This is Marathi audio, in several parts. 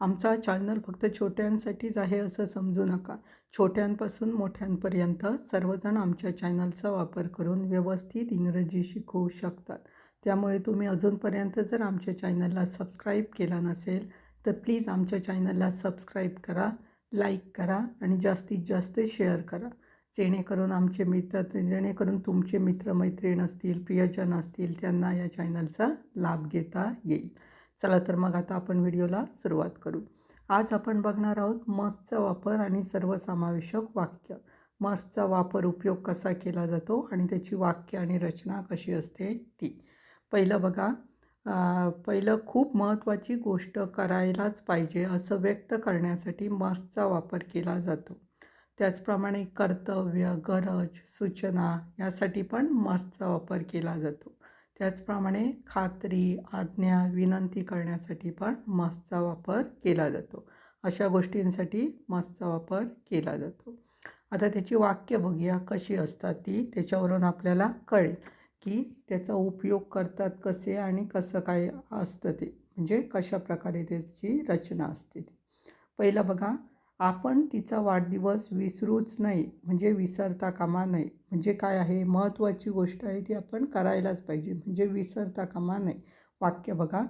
आमचा चॅनल फक्त छोट्यांसाठीच आहे असं समजू नका. छोट्यांपासून मोठ्यांपर्यंत सर्वजण आमच्या चॅनलचा वापर करून व्यवस्थित इंग्रजी शिकवू शकतात. त्यामुळे तुम्ही अजूनपर्यंत जर आमच्या चॅनलला सबस्क्राईब केला नसेल तर प्लीज आमच्या चॅनलला सबस्क्राईब करा लाईक करा आणि जास्तीत जास्त शेअर करा. जेणेकरून आमचे मित्र जेणेकरून तुमचे मित्रमैत्रीण असतील प्रियजन असतील त्यांना या चॅनलचा लाभ घेता येईल. चला तर मग आता आपण व्हिडिओला सुरुवात करू. आज आपण बघणार आहोत मस्टचा वापर आणि सर्वसमावेशक वाक्य. मस्टचा वापर उपयोग कसा केला जातो आणि त्याची वाक्य आणि रचना कशी असते ती. पहिलं बघा पहिलं खूप महत्त्वाची गोष्ट करायलाच पाहिजे असं व्यक्त करण्यासाठी मस्टचा वापर केला जातो. त्याचप्रमाणे कर्तव्य गरज सूचना यासाठी पण मस्टचा वापर केला जातो. त्याचप्रमाणे खात्री आज्ञा विनंती करण्यासाठी पण मस्टचा वापर केला जातो. अशा गोष्टींसाठी मस्टचा वापर केला जातो. आता त्याची वाक्य बघूया कशी असतात ती? त्याच्यावरून आपल्याला कळेल की त्याचा उपयोग करतात कसे आणि कसं काय असतं ते. म्हणजे कशा प्रकारे त्याची रचना असते ती. पहिलं बघा आपण तिचा वाढदिवस विसरूच नाही म्हणजे विसरता कामा नाही. म्हणजे काय आहे? महत्त्वाची गोष्ट आहे ती आपण करायलाच पाहिजे म्हणजे विसरता कामा नाही. वाक्य बघा.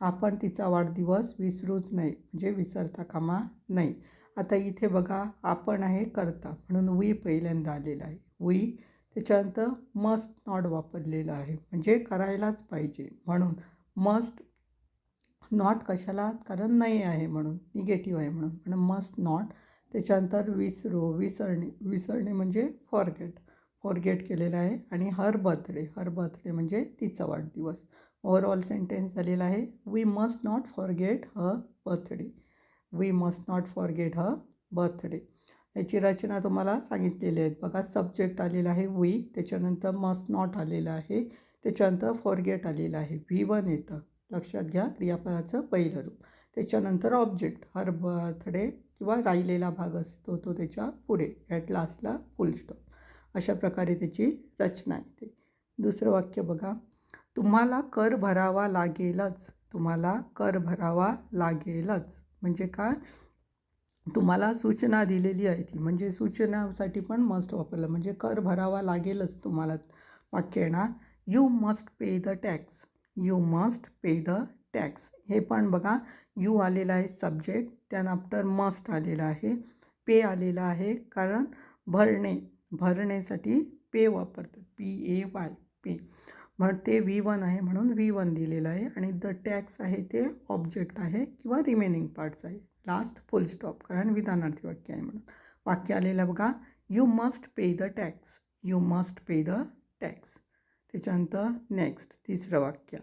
आपण तिचा वाढदिवस विसरूच नाही म्हणजे विसरता कामा नाही. आता इथे बघा आपण आहे करता म्हणून वी पहिल्यांदा आलेलं आहे. वी त्याच्यानंतर मस्ट नॉट वापरलेलं आहे म्हणजे करायलाच पाहिजे. म्हणून मस्ट नॉट कशाला? कारण नाही आहे म्हणून निगेटिव्ह आहे म्हणून. म्हणून मस्ट नॉट त्याच्यानंतर विसरो विसरणे विसरणे म्हणजे फॉरगेट फॉरगेट केलेलं आहे. आणि हर बर्थडे हर बर्थडे म्हणजे तिचा वाढदिवस. ओव्हरऑल सेंटेन्स झालेला आहे. We must not forget her birthday we must not forget her birthday याची रचना तुम्हाला सांगितलेली आहेत. बघा सब्जेक्ट आलेला आहे वी त्याच्यानंतर मस्ट नॉट आलेलं आहे. त्याच्यानंतर फॉरगेट आलेलं आहे. व्ही वन येतं. लक्षात घ्या क्रियापदाचं पहिलं रूप. त्याच्यानंतर ऑब्जेक्ट हर बर्थडे किंवा राहिलेला भाग असतो तो त्याच्या पुढे ॲट लास्टला फुल स्टॉप अशा प्रकारे त्याची रचना येते दुसरं वाक्य बघा. तुम्हाला कर भरावा लागेलच. तुम्हाला कर भरावा लागेलच. म्हणजे काय? तुम्हाला सूचना दिलेली आहे ती. म्हणजे सूचनासाठी पण मस्ट वापरलं. म्हणजे कर भरावा लागेलच तुम्हाला. वाक्य येणार. You must pay the tax you must pay the tax हे पण बघा यू आलेला आहे सब्जेक्ट त्यानंतर मस्ट आलेला आहे. पे आलेलं आहे कारण भरणे भरण्यासाठी पे वापरतात. पी ए वाय पे म्हण ते व्ही वन आहे म्हणून व्ही वन दिलेलं आहे आणि द टॅक्स आहे ते ऑब्जेक्ट आहे किंवा रिमेनिंग पार्ट्स आहे. लास्ट फुल स्टॉप कारण विधानार्थी वाक्य आहे म्हणून. वाक्य आलेलं बघा you must pay the tax you must pay the tax त्याच्यानंतर नेक्स्ट तिसरं वाक्य.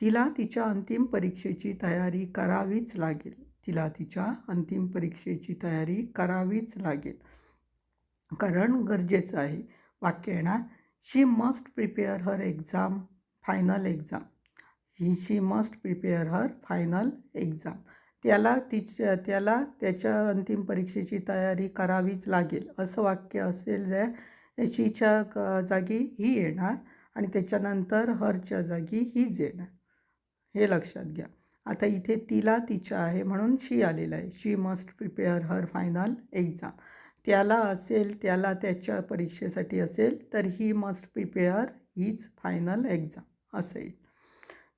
तिला तिच्या अंतिम परीक्षेची तयारी करावीच लागेल. तिला तिच्या अंतिम परीक्षेची तयारी करावीच लागेल. कारण गरजेचं आहे. वाक्य येणार. She must prepare her exam final exam he she must prepare her final exam त्याला तिच्या त्याला त्याच्या अंतिम परीक्षेची तयारी करावीच लागेल. असं वाक्य असेल जे शीच्या जागी ही येणार. आणि त्याच्यानंतर हरच्या जागी ही येणार हे लक्षात घ्या. आता इथे तिला तिच्या आहे म्हणून शी आलेलं आहे. She must prepare her final exam त्याला असेल त्याला त्याच्या परीक्षेसाठी असेल तर he must prepare his final exam असं येईल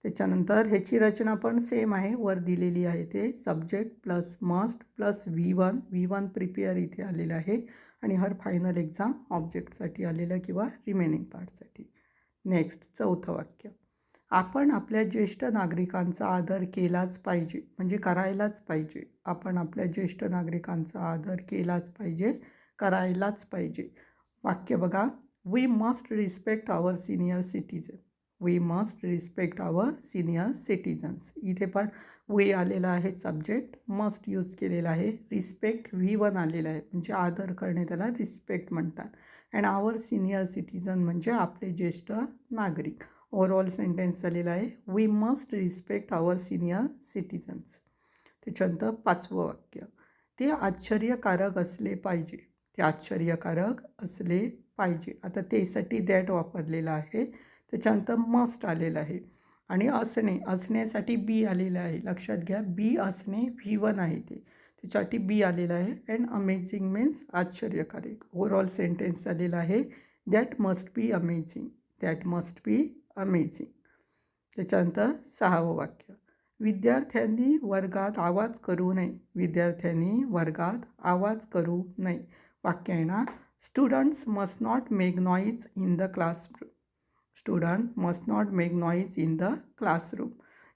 त्याच्यानंतर ह्याची रचना पण सेम आहे. वर दिलेली आहे ते subject plus must plus V one V one prepare इथे आलेलं आहे. आणि हर फायनल एक्झाम ऑब्जेक्टसाठी आलेलं किंवा रिमेनिंग पार्टसाठी नेक्स्ट चौथं वाक्य. आपण आपल्या ज्येष्ठ नागरिकांचा आदर केलाच पाहिजे म्हणजे करायलाच पाहिजे. आपण आपल्या ज्येष्ठ नागरिकांचा आदर केलाच पाहिजे करायलाच पाहिजे. वाक्य बघा. We must respect our senior citizen we must respect our senior citizens इथे पण वी आलेला आहे सब्जेक्ट मस्ट यूज केलेला आहे रिस्पेक्ट व्ही वन आलेला आहे. म्हणजे आदर करणे त्याला रिस्पेक्ट म्हणतात. अँड आवर सिनियर सिटीजन म्हणजे आपले ज्येष्ठ नागरिक. ओव्हरऑल सेंटेन्स झालेला आहे. We must respect our senior citizens त्याच्यानंतर पाचवं वाक्य. ते आश्चर्यकारक असले पाहिजे. ते आश्चर्यकारक असले पाहिजे. आता तेसाठी दॅट वापरलेलं आहे. त्याच्यानंतर मस्ट आलेलं आहे. आणि असणे असण्यासाठी बी आलेलं आहे. लक्षात घ्या बी असणे व्ही वन आहे ते. त्याच्यासाठी बी आलेलं आहे अँड अमेझिंग मीन्स आश्चर्यकारक. ओव्हरऑल सेंटेन्स आलेला आहे that must be amazing that must be amazing. त्याच्यानंतर सहावं वाक्य विद्यार्थ्यांनी वर्गात आवाज करू नये विद्यार्थ्यांनी वर्गात आवाज करू नये. वाक्य आहे ना students must not make noise in the classroom student must not make noise in the classroom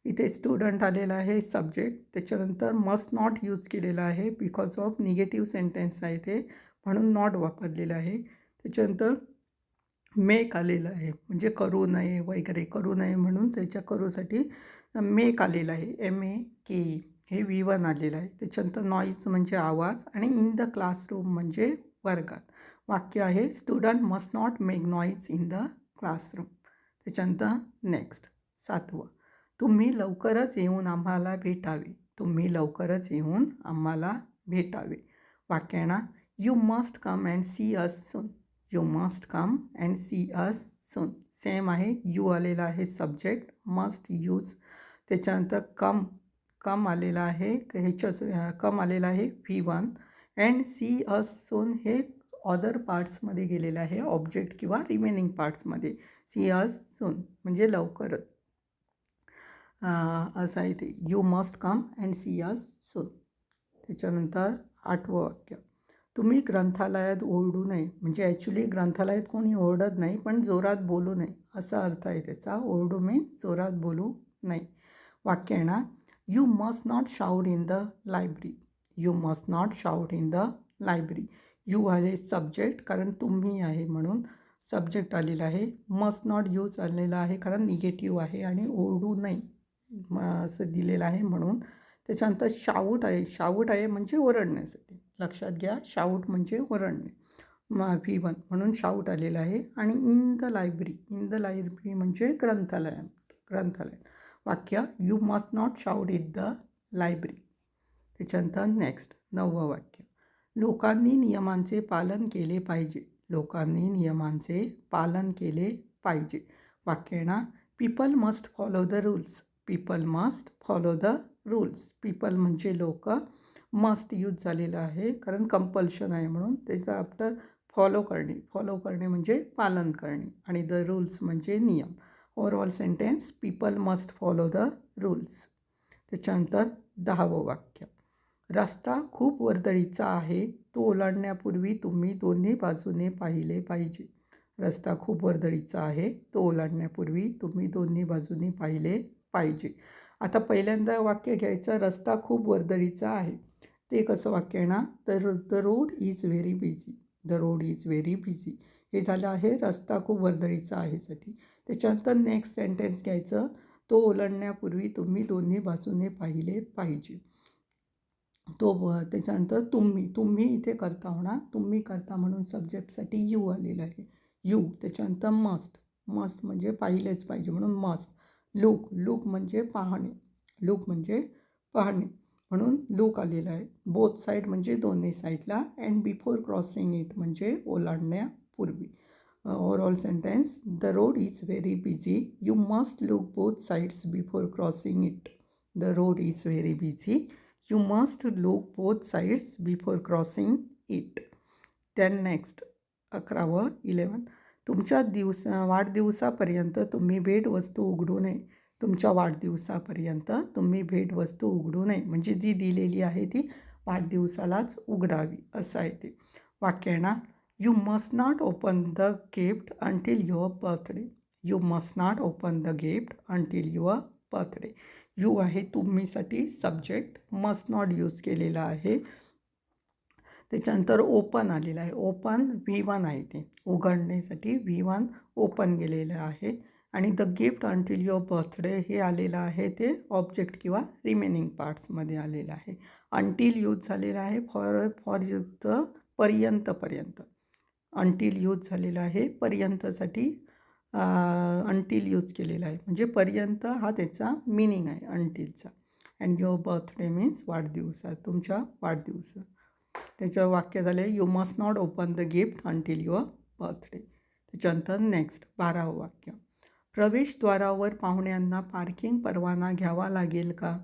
इथे स्टुडंट आलेला आहे सब्जेक्ट त्याच्यानंतर मस्ट नॉट यूज केलेला आहे बिकॉज ऑफ निगेटिव्ह सेंटेन्स आहे ते म्हणून नॉट वापरलेलं आहे. त्याच्यानंतर मेक आलेलं आहे म्हणजे करू नये वगैरे करू नये म्हणून त्याच्या करूसाठी मेक आलेलं आहे एम ए के हे व्ही वन आलेलं आहे. त्याच्यानंतर नॉईज म्हणजे आवाज आणि इन द क्लासरूम म्हणजे वर्गात. वाक्य आहे student must not make noise in the classroom त्याच्यानंतर नेक्स्ट सातवं. तुम्ही लवकरच येऊन आम्हाला भेटावे. तुम्ही लवकरच येऊन आम्हाला भेटावे. वाक्याणा you must come and see us soon you must come and see us soon same आहे. यू आलेला आहे सब्जेक्ट मस्ट यूज त्याच्यानंतर कम कम आलेला आहे. ह्याच्याच कम आलेला आहे. V one and see us soon हे ऑदर पार्ट्समध्ये गेलेलं आहे. ऑब्जेक्ट किंवा रिमेनिंग पार्ट्समध्ये सी अस सून म्हणजे लवकरच. असं आहे ते. You must come and see us soon त्याच्यानंतर आठवं वाक्य. तुम्ही ग्रंथालयात ओरडू नये. म्हणजे ॲक्च्युली ग्रंथालयात कोणी ओरडत नाही पण जोरात बोलू नये. असा अर्थ आहे त्याचा. ओरडू मीन्स जोरात बोलू नये. वाक्य येणार you must not shout in the library you must not shout in the library you आले सब्जेक्ट कारण तुम्ही आहे म्हणून सब्जेक्ट आलेला आहे. मस्ट नॉट यूज आलेला आहे कारण निगेटिव्ह आहे आणि ओरडू नये. असं दिलेलं आहे म्हणून. त्याच्यानंतर शाऊट आहे. शाऊट आहे म्हणजे ओरडण्यासाठी. लक्षात घ्या शाऊट म्हणजे ओरडणे. म व्ही वन म्हणून शाऊट आलेलं आहे. आणि in the library in the library म्हणजे ग्रंथालयात ग्रंथालयात वाक्य you must not shout in the library त्याच्यानंतर नेक्स्ट नववं वाक्य. लोकांनी नियमांचे पालन केले पाहिजे. लोकांनी नियमांचे पालन केले पाहिजे. वाक्य ना? People must follow the rules people must follow the rules. People म्हणजे लोक. मस्ट यूज झालेलं आहे कारण कंपल्शन आहे म्हणून. त्याचा आफ्टर फॉलो करणे. फॉलो करणे म्हणजे पालन करणे आणि द रूल्स म्हणजे नियम. Overall sentence people must follow the rules त्याच्यानंतर दहावं वाक्य. रस्ता खूप वर्दळीचा आहे. तो ओलांडण्यापूर्वी तुम्ही दोन्ही बाजूने पाहिले पाहिजे. रस्ता खूप वर्दळीचा आहे. तो ओलांडण्यापूर्वी तुम्ही दोन्ही बाजूने पाहिले पाहिजे. आता पहिल्यांदा वाक्य घ्यायचं रस्ता खूप वर्दळीचा आहे. ते कसं वाक्य येणार ना? तर the road is very busy the road is very busy हे झालं आहे रस्ता खूप वर्दळीचा आहे साठी. त्याच्यानंतर नेक्स्ट सेंटेन्स घ्यायचं तो ओलांडण्यापूर्वी तुम्ही दोन्ही बाजूने पाहिले पाहिजे. तो त्याच्यानंतर तुम्ही तुम्ही इथे करता होणार तुम्ही करता म्हणून सब्जेक्टसाठी यू आलेलं आहे. यू त्याच्यानंतर मस्ट मस्ट म्हणजे पाहिलेच पाहिजे म्हणून मस्ट लुक लुक म्हणजे पाहणे, लुक म्हणजे पाहणे म्हणून लुक आलेलं आहे. बोथ साईड म्हणजे दोन्ही साईडला अँड बिफोर क्रॉसिंग इट म्हणजे ओलांडण्यापूर्वी. Overall sentence the road is very busy you must look both sides before crossing it the road is very busy you must look both sides before crossing it then next अकरावं eleven तुमच्या दिवस वाढदिवसापर्यंत तुम्ही भेटवस्तू उघडू नये. तुमच्या वाढदिवसापर्यंत तुम्ही भेटवस्तू उघडू नये. म्हणजे जी दिलेली आहे ती वाढदिवसालाच उघडावी असं आहे ते. वाक्य आहे ना you must not open the gift until your birthday you must not open the gift until your birthday you आहे तुम्हीसाठी सब्जेक्ट मस्ट नॉट यूज केलेला आहे. त्याच्यानंतर ओपन आलेलं आहे. ओपन व्ही वन आहे ते. उघडण्यासाठी व्ही वन ओपन गेलेलं आहे. आणि the gift until your birthday हे आलेलं आहे ते ऑब्जेक्ट किंवा रिमेनिंग पार्ट्समध्ये आलेलं आहे. अंटिल यूज झालेलं आहे फॉर फॉर युक्त पर्यंतपर्यंत अंटिल यूज झालेलं आहे पर्यंतसाठी अंटिल यूज केलेला आहे. म्हणजे पर्यंत हा त्याचा मिनिंग आहे अंटिलचा अँड युअर बर्थडे मीन्स वाढदिवस तुमच्या वाढदिवसात त्याचं वाक्य झालं you must not open the gift until your birthday त्याच्यानंतर नेक्स्ट बारावं वाक्य. प्रवेशद्वारावर पाहुण्यांना पार्किंग परवाना घ्यावा लागेल का?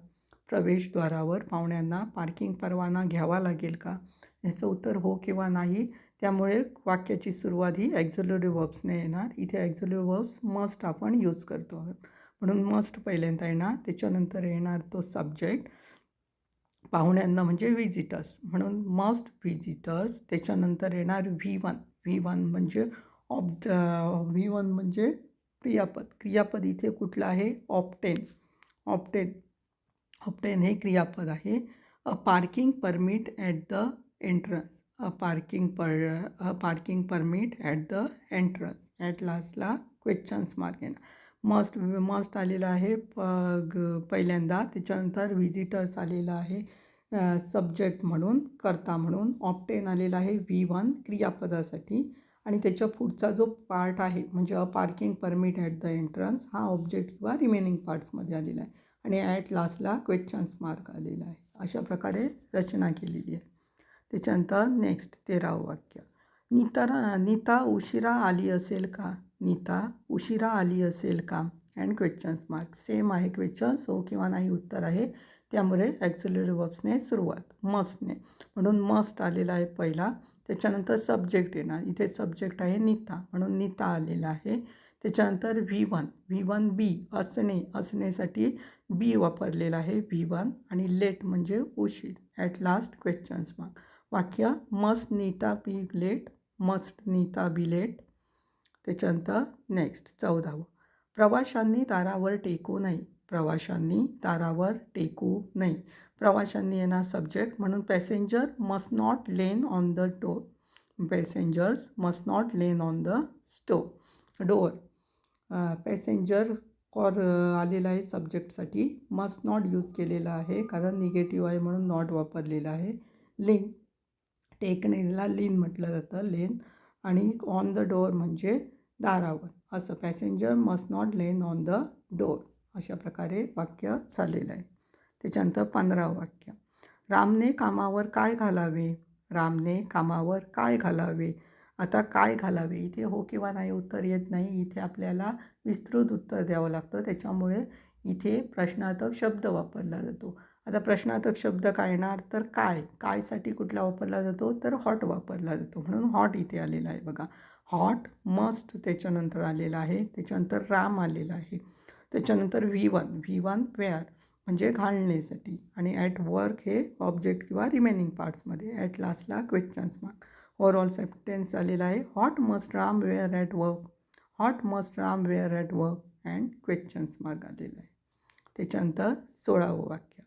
प्रवेशद्वारावर पाहुण्यांना पार्किंग परवाना घ्यावा लागेल का? याचं उत्तर हो किंवा नाही त्यामुळे वाक्याची सुरुवात ही ॲक्झोलेटिव्ह वर्ब्सने येणार. इथे ॲक्झोलेटिव्ह वर्ब्स मस्ट आपण यूज करतो आहोत. म्हणून मस्ट पहिल्यांदा येणार त्याच्यानंतर येणार तो सब्जेक्ट पाहुण्यांना म्हणजे व्हिजिटर्स म्हणून मस्ट व्हिजिटर्स त्याच्यानंतर येणार व्ही वन व्ही वन म्हणजे ऑब व्ही वन म्हणजे क्रियापद. क्रियापद इथे कुठलं आहे? ऑप्टेन ऑप्टेन ऑप्टेन हे क्रियापद आहे. A parking permit at the entrance a parking per a parking permit at the entrance at लास्टला क्वेश्चन्स मार्क येणार. मस्ट मस्ट आलेलं आहे. प ग पहिल्यांदा. त्याच्यानंतर व्हिजिटर्स आलेलं आहे. सब्जेक्ट म्हणून करता म्हणून ऑप्टेन आलेला आहे व्ही वन क्रियापदासाठी आणि त्याच्या पुढचा जो पार्ट आहे म्हणजे a parking permit at the entrance हा ऑब्जेक्ट किंवा रिमेनिंग पार्ट्समध्ये आलेला आहे. आणि ॲट लास्टला क्वेश्चन्स मार्क आलेला आहे. अशा प्रकारे रचना केलेली आहे. त्याच्यानंतर नेक्स्ट तेरावं वाक्य. नीता नीता उशिरा आली असेल का? नीता उशिरा आली असेल का? अँड क्वेश्चन्स मार्क सेम आहे क्वेश्चन्स हो किंवा नाही उत्तर आहे. त्यामुळे ॲक्झलेटिव्ह वर्ब्सने सुरुवात मस्टने. म्हणून मस्ट आलेला आहे पहिला. त्याच्यानंतर सब्जेक्ट येणार. इथे सब्जेक्ट आहे नीता. म्हणून नीता आलेला आहे. त्याच्यानंतर V one. V one be असणे. असण्यासाठी बी वापरलेला आहे व्ही वन. आणि लेट म्हणजे उशीर. ॲट लास्ट क्वेश्चन्स मार्क वाक्य must Nita be late. Must Nita be late. त्याच्यानंतर नेक्स्ट चौदावं. प्रवाशांनी दारावर टेकू नये. प्रवाशांनी दारावर टेकू नये. प्रवाशांनी येणार सब्जेक्ट म्हणून passenger must not lean on the door passengers must not lean on the stove door passenger कॉर आलेला आहे सब्जेक्टसाठी मस्ट नॉट यूज केलेला आहे कारण निगेटिव्ह आहे म्हणून नॉट वापरलेला आहे. लेन टेकनेला लेन म्हटलं जातं. लेन आणि ऑन द डोअर म्हणजे दारावर. असं. Passenger must not lean on the door अशा प्रकारे वाक्य चाललेलं आहे. त्याच्यानंतर पंधरावं वाक्य. रामने कामावर काय घालावे? रामने कामावर काय घालावे? आता काय घालावे? इथे हो किंवा नाही उत्तर येत नाही. इथे आपल्याला विस्तृत उत्तर द्यावं लागतं. त्याच्यामुळे इथे प्रश्नार्थक शब्द वापरला जातो. आता प्रश्नार्थक शब्द काय येणार तर काय? कायसाठी कुठला वापरला जातो? तर हॉट वापरला जातो. म्हणून हॉट इथे आलेला आहे बघा. हॉट मस्ट त्याच्यानंतर आलेला आहे. त्याच्यानंतर राम आलेला आहे. त्याच्यानंतर V one V one wear म्हणजे घालण्यासाठी. आणि ॲट वर्क हे ऑब्जेक्ट किंवा रिमेनिंग पार्ट्समध्ये ॲट लास्टला क्वेश्चन्स मार्क ओवरऑल सेप्टेन्स आलेला आहे. What must Ram wear at work what must Ram wear at work and questions mark आलेला आहे. त्याच्यानंतर सोळावं वाक्य.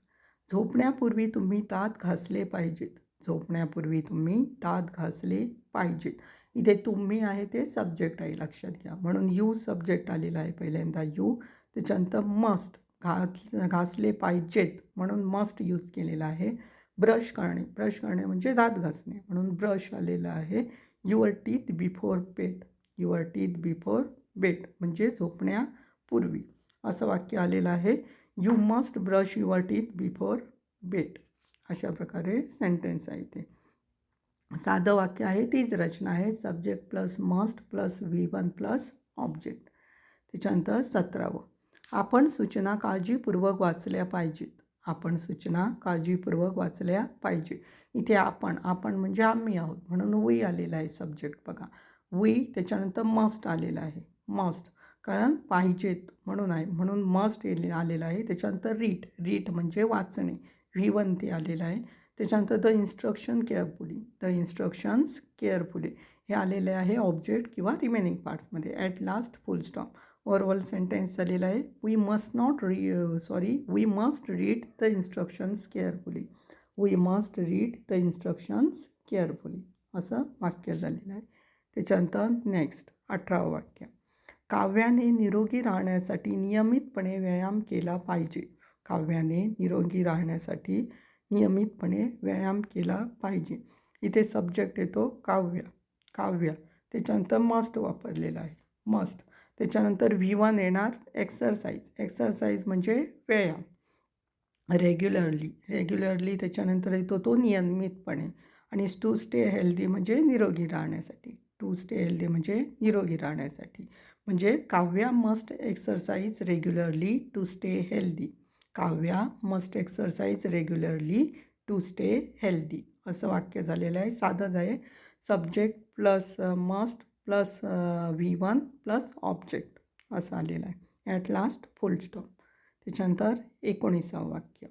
झोपण्यापूर्वी तुम्ही दात घासले पाहिजेत. झोपण्यापूर्वी तुम्ही दात घासले पाहिजेत. इथे तुम्ही आहे ते सब्जेक्ट आहे. लक्षात घ्या. म्हणून यू सब्जेक्ट आलेला आहे. पहिल्यांदा यू त्याच्यानंतर मस्ट घा घासले पाहिजेत म्हणून मस्ट यूज केलेला आहे. ब्रश करणे ब्रश करणे म्हणजे दात घासणे म्हणून ब्रश आलेलं आहे. Your teeth before bed your teeth before bed म्हणजे झोपण्यापूर्वी असं वाक्य आलेलं आहे. You must brush your teeth before bed अशा प्रकारे सेंटेन्स आहे ते. साधं वाक्य आहे तीच रचना आहे. Subject plus must plus V one plus object. त्याच्यानंतर सतरावं. आपण सूचना काळजीपूर्वक वाचल्या पाहिजेत. आपण सूचना काळजीपूर्वक वाचल्या पाहिजे इथे आपण आपण म्हणजे आम्ही आहोत. म्हणून वी आलेला आहे सब्जेक्ट बघा. वी त्याच्यानंतर मस्ट आलेला आहे. मस्ट कारण पाहिजेत म्हणून आहे. म्हणून मस्ट आलेला आहे. त्याच्यानंतर रीट रीट म्हणजे वाचणे. विवंती ते आलेलं आहे. त्याच्यानंतर the instruction carefully the instructions carefully हे आलेले आहे ऑब्जेक्ट किंवा remaining पार्ट्समध्ये at last full stop overall sentence झालेला आहे. We must not re sorry we must read the instructions carefully we must read the instructions carefully असं वाक्य झालेलं आहे. त्याच्यानंतर नेक्स्ट अठरावं वाक्य. काव्याने निरोगी राहण्यासाठी नियमितपणे व्यायाम केला पाहिजे. काव्याने निरोगी राहण्यासाठी नियमितपणे व्यायाम केला पाहिजे. इथे सब्जेक्ट येतो काव्य. काव्य. त्याच्यानंतर मस्ट वापरलेला आहे. मस्ट त्याच्यानंतर व्ही वन येणार एक्सरसाइज एक्सरसाइज म्हणजे व्यायाम. रेग्युलरली रेग्युलरली त्याच्यानंतर येतो तो नियमितपणे. आणि टू स्टे हेल्दी म्हणजे निरोगी राहण्यासाठी. टू स्टे हेल्दी म्हणजे निरोगी राहण्यासाठी. म्हणजे Kavya must exercise regularly to stay healthy Kavya must exercise regularly to stay healthy असं वाक्य झालेलं आहे. साधंच आहे subject plus must plus V one plus object असं आलेलं आहे. At last full stop. त्याच्यानंतर एकोणीसावं वाक्य.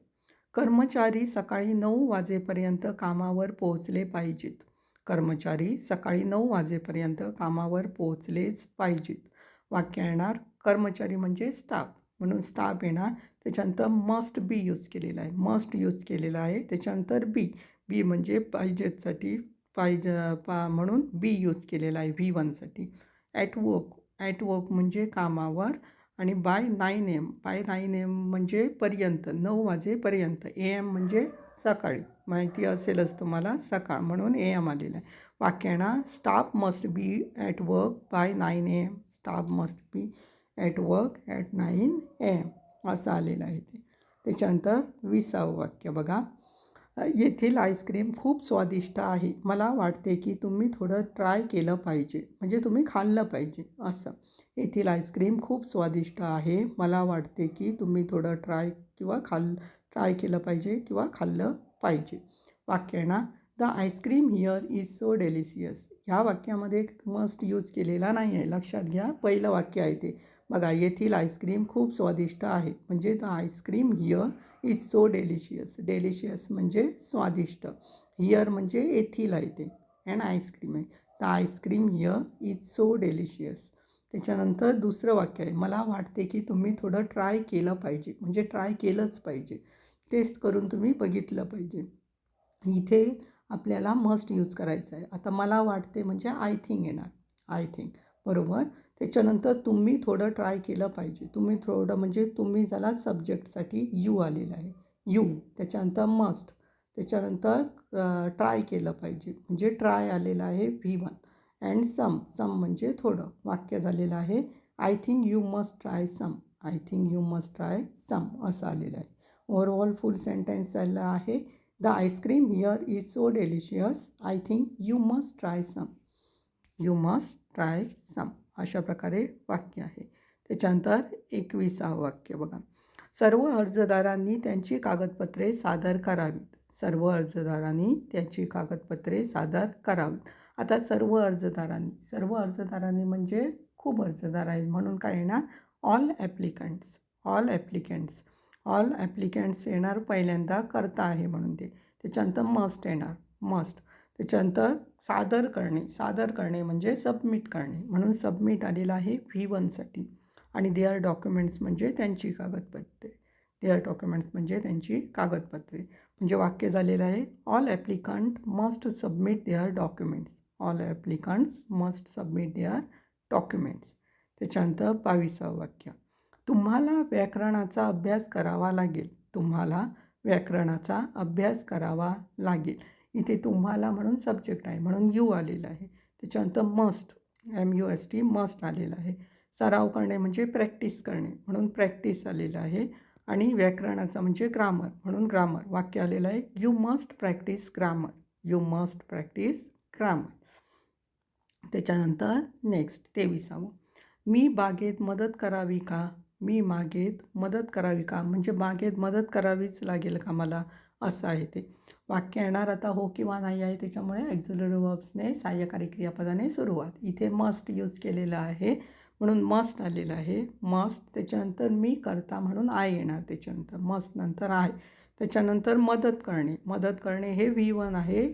कर्मचारी सकाळी नऊ वाजेपर्यंत कामावर पोहोचले पाहिजेत. कर्मचारी सकाळी नऊ वाजेपर्यंत कामावर पोहोचलेच पाहिजेत. वाक्य येणार कर्मचारी म्हणजे स्टाफ. म्हणून स्टाफ येणार त्याच्यानंतर मस्ट बी यूज केलेला आहे. मस्ट यूज केलेला आहे त्याच्यानंतर बी. बी म्हणजे पाहिजेसाठी पाहिजे पा म्हणून बी यूज केलेला आहे व्ही वनसाठी ॲट वर्क ॲट वर्क म्हणजे कामावर आणि by nine M by nine M म्हणजे पर्यंत नऊ वाजेपर्यंत ए एम म्हणजे सकाळी. माहिती असेलच तुम्हाला सकाळ म्हणून ए एम आलेलं आहे. वाक्याना staff must be at work by nine A M staff must be at work at nine A M असं आलेलं आहे ते. त्याच्यानंतर विसावं वाक्य बघा. येथील आईस्क्रीम खूप स्वादिष्ट आहे. मला वाटते की तुम्ही थोडं ट्राय केलं पाहिजे. म्हणजे तुम्ही खाल्लं पाहिजे असं. येथील आईस्क्रीम खूप स्वादिष्ट आहे. मला वाटते की तुम्ही थोडं ट्राय किंवा खाल ट्राय केलं पाहिजे किंवा खाल्लं पाहिजे. वाक्यांना the ice cream here is so delicious. ह्या वाक्यामध्ये मस्ट यूज केलेला नाही आहे लक्षात घ्या पहिलं वाक्य आहे ते. बघा येथील आईस्क्रीम खूप स्वादिष्ट आहे. म्हणजे the ice cream here is so delicious. Delicious म्हणजे स्वादिष्ट. हिअर म्हणजे येथील आहे ते. अँड आईस्क्रीम आहे. The ice cream here is so delicious. त्याच्यानंतर दुसरं वाक्य आहे. मला वाटते की तुम्ही थोडं ट्राय केलं पाहिजे. म्हणजे ट्राय केलंच पाहिजे. टेस्ट करून तुम्ही बघितलं पाहिजे. इथे आपल्याला मस्ट यूज करायचं आहे. आता मला वाटते म्हणजे आय थिंक येणार. I think. बरोबर? त्याच्यानंतर तुम्ही थोडं ट्राय केलं पाहिजे. तुम्ही थोडं म्हणजे तुम्ही ज्याला सब्जेक्टसाठी यू आलेलं आहे. यू त्याच्यानंतर मस्ट त्याच्यानंतर ट्राय केलं पाहिजे. म्हणजे ट्राय आलेलं आहे V one and some some म्हणजे थोडं वाक्य झालेलं आहे. I think you must try some I think you must try some असं आलेलं आहे. ओव्हरऑल फुल सेंटेन्स झालं आहे. The ice cream here is so delicious I think you must try some you must try some अशा प्रकारे वाक्य आहे. त्याच्यानंतर एकविसावं वाक्य बघा. सर्व अर्जदारांनी त्यांची कागदपत्रे सादर करावीत. सर्व अर्जदारांनी त्यांची कागदपत्रे सादर करावीत. आता सर्व अर्जदारांनी सर्व अर्जदारांनी म्हणजे खूप अर्जदार आहेत म्हणून काय येणार? All applicants all applicants all applicants येणार पहिल्यांदा करता आहे म्हणून ते. त्याच्यानंतर मस्ट येणार. मस्ट त्याच्यानंतर सादर करणे. सादर करणे म्हणजे सबमिट करणे. म्हणून सबमिट आलेलं आहे व्ही वनसाठी आणि देअर डॉक्युमेंट्स म्हणजे त्यांची कागदपत्रे. देअर डॉक्युमेंट्स म्हणजे त्यांची कागदपत्रे. म्हणजे वाक्य झालेलं आहे all applicant must submit their documents all applicants must submit their documents त्याच्यानंतर बावीसावं वाक्य. तुम्हाला व्याकरणाचा अभ्यास करावा लागेल. तुम्हाला व्याकरणाचा अभ्यास करावा लागेल. इथे तुम्हाला म्हणून सब्जेक्ट आहे म्हणून यू आलेलं आहे. त्याच्यानंतर must M U S T must आलेलं आहे. सराव करणे म्हणजे प्रॅक्टिस करणे म्हणून प्रॅक्टिस आलेलं आहे. आणि व्याकरणाचा म्हणजे ग्रामर म्हणून ग्रामर वाक्य आलेलं आहे you must practise grammar you must practise grammar त्याच्यानंतर नेक्स्ट तेविसावं. मी बागेत मदत करावी का? मी मागेत मदत करावी का? म्हणजे बागेत मदत करावीच लागेल का मला? असं आहे ते. वाक्य येणार आता हो किंवा नाही आहे त्याच्यामुळे ॲक्झुलरी वर्ब्सने सहाय्यकारी क्रियापदाने सुरुवात. इथे मस्ट यूज केलेलं आहे. म्हणून मस्ट आलेलं आहे. मस्ट त्याच्यानंतर मी करता म्हणून आय येणार त्याच्यानंतर. मस्ट नंतर आय त्याच्यानंतर मदत करणे. मदत करणे हे व्ही वन आहे.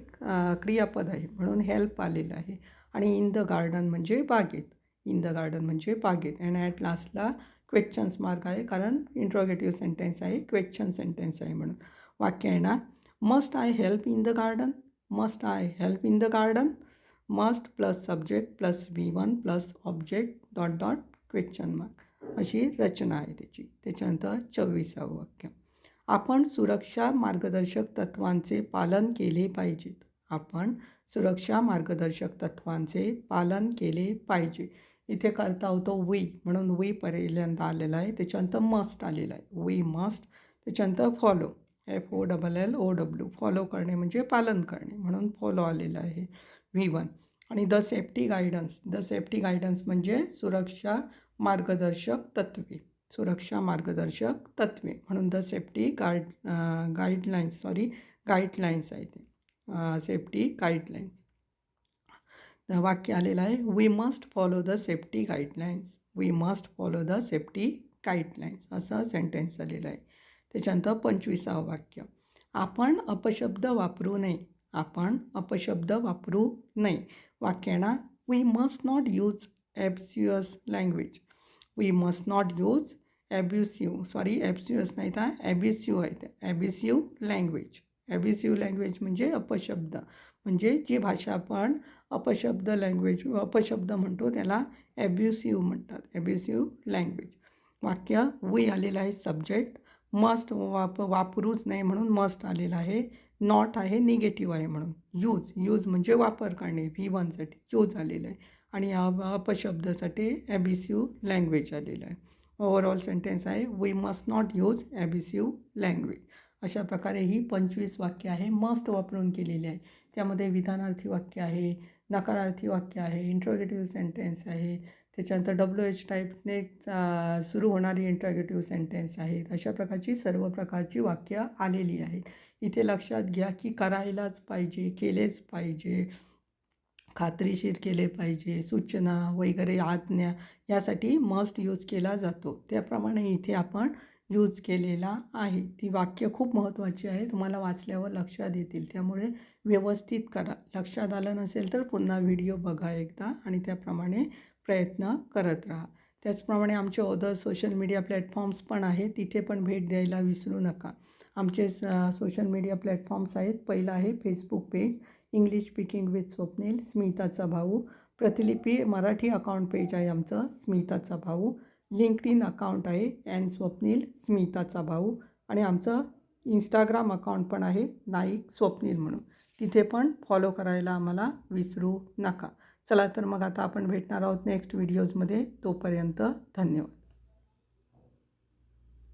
क्रियापद आहे. म्हणून हेल्प आलेलं आहे. आणि इन द गार्डन म्हणजे बागेत. इन द गार्डन म्हणजे बागेत. अँड ॲट लास्टला क्वेश्चन्स मार्क आहे. कारण इंट्रोगेटिव्ह सेंटेन्स आहे. क्वेश्चन सेंटेन्स आहे म्हणून. वाक्य येणार. Must I help in the garden must I help in the garden must plus subject plus V one plus object dot dot question mark अशी रचना आहे त्याची. त्याच्यानंतर चव्वीसावं वाक्य. आपण सुरक्षा मार्गदर्शक तत्वांचे पालन केले पाहिजेत. आपण सुरक्षा मार्गदर्शक तत्वांचे पालन केले पाहिजे. इथे करता होतो वी म्हणून वी पहिल्यांदा आलेला आहे. त्याच्यानंतर मस्ट आलेला आहे. वी मस्ट त्याच्यानंतर follow F O double L O W follow करणे म्हणजे पालन करणे म्हणून फॉलो आलेलं आहे. व्ही वन आणि the safety guidance the safety guidance म्हणजे सुरक्षा मार्गदर्शक तत्वे. सुरक्षा मार्गदर्शक तत्वे म्हणून the safety guide guidelines sorry guidelines आहे ते. सेफ्टी गाईडलाईन्स वाक्य आलेलं आहे we must follow the safety guidelines we must follow the safety guidelines असं सेंटेन्स आलेलं आहे. त्याच्यानंतर पंचवीसावं वाक्य. आपण अपशब्द वापरू नये. आपण अपशब्द वापरू नये. वाक्याना we must not use abusive language we must not use abusive sorry abusive नाही तर ॲबिसिव्ह आहे ते. ॲबिसिव्ह लँग्वेज ॲबिसिव्ह लँग्वेज म्हणजे अपशब्द. म्हणजे जी भाषा आपण अपशब्द लँग्वेज अपशब्द म्हणतो त्याला ॲब्युसिव्ह म्हणतात. ॲब्युसिव्ह लँग्वेज वाक्य वी आलेलं आहे सब्जेक्ट मस्ट वाप वापरूच नाही म्हणून मस्ट आलेलं आहे. नॉट आहे निगेटिव्ह आहे म्हणून. यूज यूज म्हणजे वापर करणे. व्ही वनसाठी यूज आलेलं आहे. आणि अपशब्दासाठी ॲबिसिव्ह लँग्वेज आलेलं आहे. ओव्हरऑल सेंटेन्स आहे we must not use abusive language अशा प्रकारे ही पंचवीस वाक्य आहे मस्ट वापरून केलेली आहे. त्यामध्ये विधानार्थी वाक्य आहे नकारार्थी वाक्य आहे इंट्रोगेटिव्ह सेंटेन्स आहे त्याच्यानंतर डब्ल्यू एच टाईपने सुरू होणारी इंट्रोगेटिव्ह सेंटेन्स आहेत. अशा प्रकारची सर्व प्रकारची वाक्य आलेली आहेत. इथे लक्षात घ्या की करायलाच पाहिजे केलेच पाहिजे खात्रीशीर केले पाहिजे सूचना वगैरे आज्ञा यासाठी मस्ट यूज केला जातो. त्याप्रमाणे इथे आपण यूज केलेला आहे. ती वाक्य खूप महत्त्वाची आहे. तुम्हाला वाचल्यावर लक्षात येतील. त्यामुळे व्यवस्थित करा. लक्षात आलं नसेल तर पुन्हा व्हिडिओ बघा एकदा आणि त्याप्रमाणे प्रयत्न करत राहा. त्याचप्रमाणे आमचे अदर सोशल मीडिया प्लॅटफॉर्म्स पण आहेत. तिथे पण भेट द्यायला विसरू नका. आमचे सोशल मीडिया प्लॅटफॉर्म्स आहेत. पहिलं आहे Facebook page English speaking with Swapnil स्मिताचा भाऊ. प्रतिलिपी मराठी अकाउंट पेज आहे आमचं स्मिताचा भाऊ. लिंक्ड इन अकाउंट आहे अँड स्वप्नील स्मिताचा भाऊ. आणि आमचं इंस्टाग्राम अकाउंट पण आहे नाईक स्वप्नील म्हणून. तिथे पण फॉलो करायला आम्हाला विसरू नका. चला तर मग आता आपण भेटणार आहोत नेक्स्ट व्हिडिओजमध्ये तोपर्यंत धन्यवाद.